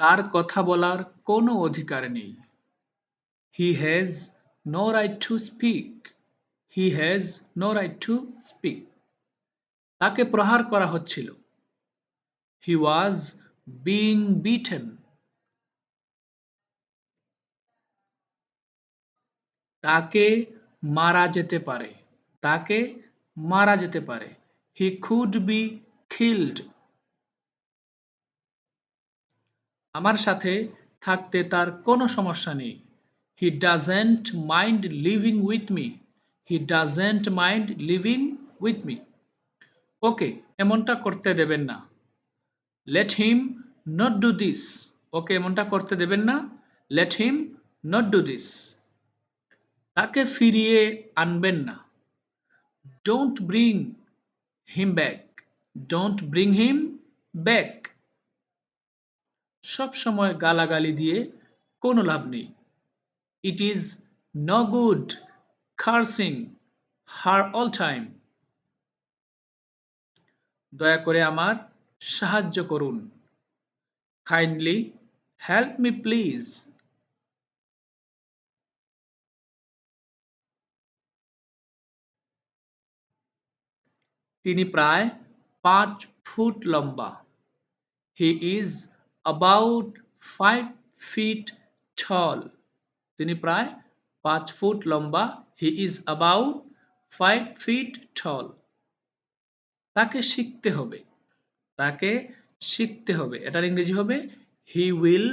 তার কথা বলার কোনো অধিকার নেই। He has no right to speak he has no right to speak তাকে প্রহার করা হচ্ছিল। হি ওয়াজ বিং বিটেন তাকে মারা যেতে পারে। তাকে মারা যেতে পারে। হি কুড বি খিল্ড আমার সাথে থাকতে তার কোনো সমস্যা নেই। He doesn't mind living with me he doesn't mind living with me okay এমনটা করতে দেবেন না। Let him not do this okay এমনটা করতে দেবেন না। Let him not do this তাকে ফিরিয়ে আনবেন না। Don't bring him back don't bring him back সব সময় গালাগালি দিয়ে কোনো লাভ নেই। It is no good cursing her all time দয়া করে আমার সাহায্য করুন। কাইন্ডলি হেল্প মি প্লিজ তিনি প্রায় পাঁচ ফুট লম্বা। He is about five feet tall তিনি প্রায় পাঁচ ফুট লম্বা। He is about five feet tall তাকে শিখতে হবে। তাকে শিখতে হবে। এটার ইংরেজি হবে he will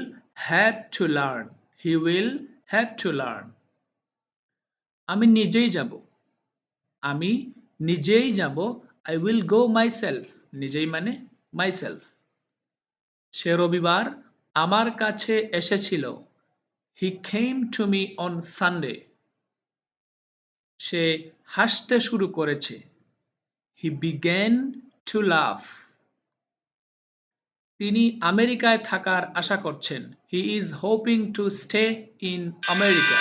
have to learn he will have to learn আমি নিজেই যাব। আমি নিজেই যাব। I will go myself নিজেই মানে মাই সেলফ সে রবিবার আমার কাছে এসেছিল। He came to me on Sunday সে হাসতে শুরু করেছে। হি বিগ্যান টু লাভ তিনি আমেরিকায় থাকার আশা করছেন। He is hoping to stay in America